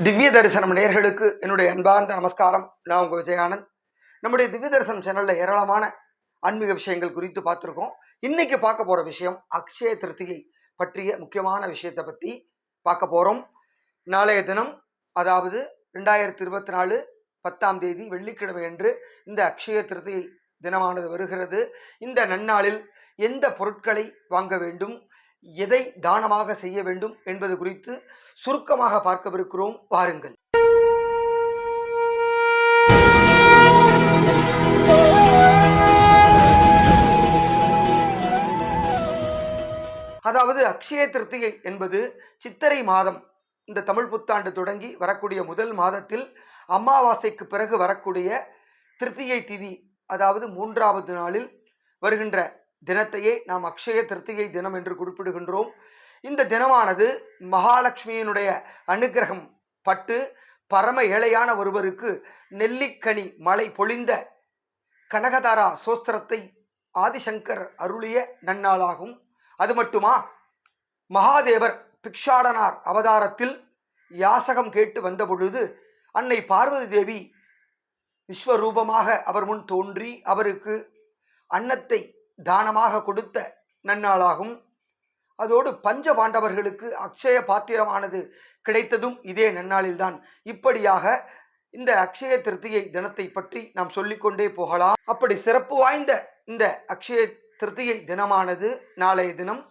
திவ்ய தரிசனம் நேர்களுக்கு என்னுடைய அன்பார்ந்த நமஸ்காரம். நான் உங்கள் விஜயானந்த். நம்முடைய திவ்ய தரிசனம் சேனலில் ஏராளமான ஆன்மீக விஷயங்கள் குறித்து பார்த்துருக்கோம். இன்னைக்கு பார்க்க போகிற விஷயம் அக்ஷய திருத்தியை பற்றிய முக்கியமான விஷயத்தை பற்றி பார்க்க போகிறோம் நாளைய தினம் அதாவது ரெண்டாயிரத்தி இருபத்தி நாலு பத்தாம் தேதி வெள்ளிக்கிழமை அன்று இந்த அக்ஷய திருத்திகை தினமானது வருகிறது. இந்த நன்னாளில் எந்த பொருட்களை வாங்க வேண்டும்? எதை தானமாக செய்ய வேண்டும் என்பது குறித்து சுருக்கமாக பார்க்கவிருக்கிறோம். வாருங்கள். அதாவது அக்ஷய திருத்திகை என்பது சித்திரை மாதம் இந்த தமிழ் புத்தாண்டு தொடங்கி வரக்கூடிய முதல் மாதத்தில் அமாவாசைக்கு பிறகு வரக்கூடிய திருத்திகை திதி அதாவது மூன்றாவது நாளில் வருகின்ற தினத்தையே நாம் அக்ஷய திருத்திகை தினம் என்று குறிப்பிடுகின்றோம். இந்த தினமானது மகாலட்சுமியினுடைய அனுக்கிரகம் பட்டு பரம ஏழையான ஒருவருக்கு நெல்லிக்கனி மலை பொழிந்த கனகதாரா சோஸ்திரத்தை ஆதிசங்கர் அருளிய நன்னாளாகும். அது மட்டுமா? மகாதேவர் பிக்ஷாடனார் அவதாரத்தில் யாசகம் கேட்டு வந்த பொழுது அன்னை பார்வதி தேவி விஸ்வரூபமாக அவர் முன் தோன்றி அவருக்கு அன்னத்தை தானமாக கொடுத்த நன்னாளாகும். அதோடு பஞ்ச பாண்டவர்களுக்கு அக்ஷய பாத்திரமானது கிடைத்ததும் இதே நன்னாளில்தான். இப்படியாக இந்த அக்ஷய திருத்தியை தினத்தை பற்றி நாம் சொல்லிக்கொண்டே போகலாம். அப்படி சிறப்பு வாய்ந்த இந்த அக்ஷய திருத்தியை தினமானது நாளைய தினம்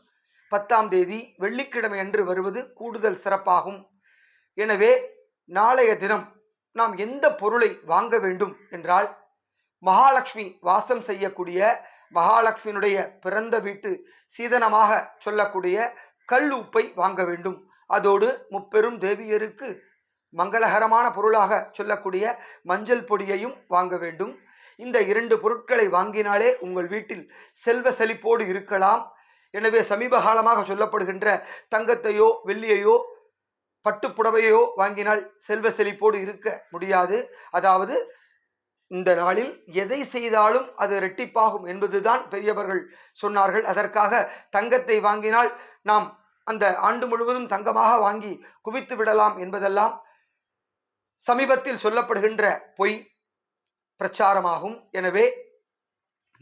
பத்தாம் தேதி வெள்ளிக்கிழமை அன்று வருவது கூடுதல் சிறப்பாகும். எனவே நாளைய தினம் நாம் எந்த பொருளை வாங்க வேண்டும் என்றால் மகாலட்சுமி வாசம் செய்யக்கூடிய மகாலட்சுமியினுடைய பிறந்த வீட்டு சீதனமாக சொல்லக்கூடிய கல் உப்பை வாங்க வேண்டும். அதோடு முப்பெரும் தேவியருக்கு மங்களகரமான பொருளாக சொல்லக்கூடிய மஞ்சள் பொடியையும் வாங்க வேண்டும். இந்த இரண்டு பொருட்களை வாங்கினாலே உங்கள் வீட்டில் செல்வ செழிப்போடு இருக்கலாம். எனவே சமீப காலமாக சொல்லப்படுகின்ற தங்கத்தையோ வெள்ளியையோ பட்டுப்புடவையோ வாங்கினால் செல்வ செழிப்போடு இருக்க முடியாது. அதாவது இந்த நாளில் எதை செய்தாலும் அது ரெட்டிப்பாகும் என்பதுதான் பெரியவர்கள் சொன்னார்கள். அதற்காக தங்கத்தை வாங்கினால் நாம் அந்த ஆண்டு முழுவதும் தங்கமாக வாங்கி குவித்து விடலாம் என்பதெல்லாம் சமீபத்தில் சொல்லப்படுகின்ற பொய் பிரச்சாரமாகும். எனவே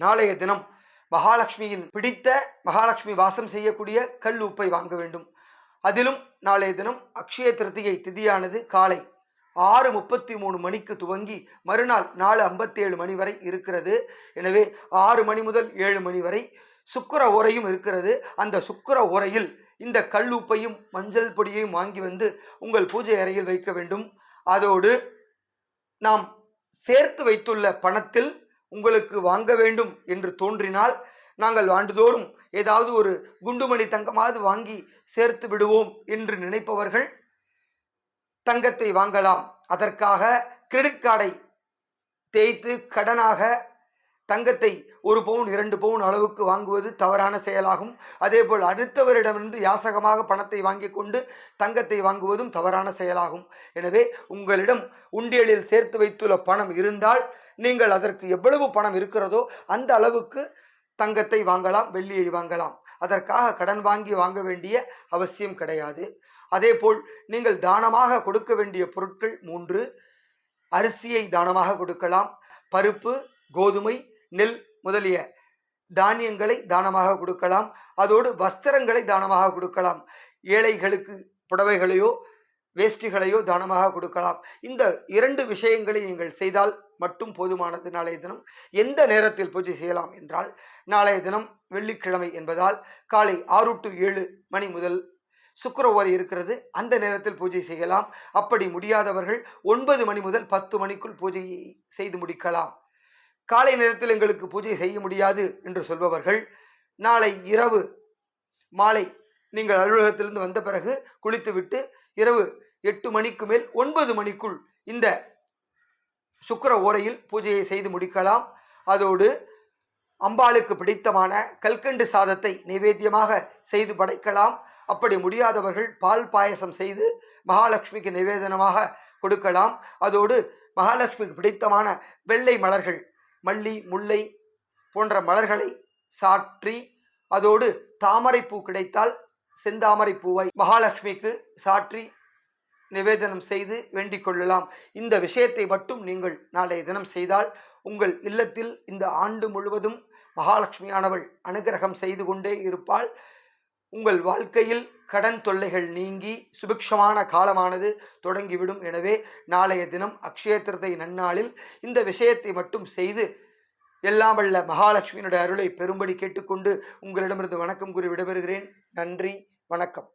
நாளைய தினம் மகாலட்சுமியின் பிடித்த மகாலட்சுமி வாசம் செய்யக்கூடிய கல் உப்பை வாங்க வேண்டும். அதிலும் நாளைய தினம் அக்ஷய திருத்தியை திதியானது காலை ஆறு முப்பத்தி மூணு மணிக்கு துவங்கி மறுநாள் நாலு ஐம்பத்தேழு மணி வரை இருக்கிறது. எனவே ஆறு மணி முதல் ஏழு மணி வரை சுக்கர ஓரையும் இருக்கிறது. அந்த சுக்கர ஓரையில் இந்த கல்லுப்பையும் மஞ்சள் பொடியையும் வாங்கி வந்து உங்கள் பூஜை அறையில் வைக்க வேண்டும். அதோடு நாம் சேர்த்து வைத்துள்ள பணத்தில் உங்களுக்கு வாங்க வேண்டும் என்று தோன்றினால் நாங்கள் ஆண்டுதோறும் ஏதாவது ஒரு குண்டுமணி தங்கமாவது வாங்கி சேர்த்து விடுவோம் என்று நினைப்பவர்கள் தங்கத்தை வாங்கலாம். அதற்காக கிரெடிட் கார்டை தேய்த்து கடனாக தங்கத்தை ஒரு பவுன் இரண்டு பவுன் அளவுக்கு வாங்குவது தவறான செயலாகும். அதேபோல் அடுத்தவரிடமிருந்து யாசகமாக பணத்தை வாங்கி கொண்டு தங்கத்தை வாங்குவதும் தவறான செயலாகும். எனவே உங்களிடம் உண்டியலில் சேர்த்து வைத்துள்ள பணம் இருந்தால் நீங்கள் அதற்கு எவ்வளவு பணம் இருக்கிறதோ அந்த அளவுக்கு தங்கத்தை வாங்கலாம் வெள்ளியை வாங்கலாம். அதற்காக கடன் வாங்கி வாங்க வேண்டிய அவசியம் கிடையாது. அதேபோல் நீங்கள் தானமாக கொடுக்க வேண்டிய பொருட்கள் மூன்று. அரிசியை தானமாக கொடுக்கலாம். பருப்பு கோதுமை நெல் முதலிய தானியங்களை தானமாக கொடுக்கலாம். அதோடு வஸ்திரங்களை தானமாக கொடுக்கலாம். ஏழைகளுக்கு புடவைகளையோ வேஷ்டிகளையோ தானமாக கொடுக்கலாம். இந்த இரண்டு விஷயங்களை நீங்கள் செய்தால் மட்டும் போதுமானது. நாளைய தினம் எந்த நேரத்தில் பூஜை செய்யலாம் என்றால் நாளைய தினம் வெள்ளிக்கிழமை என்பதால் காலை ஆறு டு ஏழு மணி முதல் சுக்கர ஓரை இருக்கிறது. அந்த நேரத்தில் பூஜை செய்யலாம். அப்படி முடியாதவர்கள் ஒன்பது மணி முதல் பத்து மணிக்குள் பூஜையை செய்து முடிக்கலாம். காலை நேரத்தில் எங்களுக்கு பூஜை செய்ய முடியாது என்று சொல்பவர்கள் நாளை இரவு மாலை நீங்கள் அலுவலகத்திலிருந்து வந்த பிறகு குளித்துவிட்டு இரவு எட்டு மணிக்கு மேல் ஒன்பது மணிக்குள் இந்த சுக்கர ஓரையில் பூஜையை செய்து முடிக்கலாம். அதோடு அம்பாளுக்கு பிடித்தமான கல்கண்டு சாதத்தை நைவேத்தியமாக செய்து படைக்கலாம். அப்படி முடியாதவர்கள் பால் பாயசம் செய்து மகாலட்சுமிக்கு நிவேதனமாக கொடுக்கலாம். அதோடு மகாலட்சுமிக்கு பிடித்தமான வெள்ளை மலர்கள் மல்லி முல்லை போன்ற மலர்களை சாற்றி அதோடு தாமரைப்பூ கிடைத்தால் செந்தாமரை பூவை மகாலட்சுமிக்கு சாற்றி நிவேதனம் செய்து வேண்டிக் கொள்ளலாம். இந்த விஷயத்தை மட்டும் நீங்கள் நாளைய தினம் செய்தால் உங்கள் இல்லத்தில் இந்த ஆண்டு முழுவதும் மகாலட்சுமியானவள் அனுகிரகம் செய்து கொண்டே இருப்பாள். உங்கள் வாழ்க்கையில் கடன் தொல்லைகள் நீங்கி சுபிக்ஷமான காலமானது தொடங்கிவிடும். எனவே நாளைய தினம் அக்ஷயத்திரத்தை நன்னாளில் இந்த விஷயத்தை மட்டும் செய்து எல்லாம் வல்ல மகாலட்சுமியினுடைய அருளை பெரும்படி கேட்டுக்கொண்டு உங்களிடமிருந்து வணக்கம் கூறி விடைபெறுகிறேன். நன்றி வணக்கம்.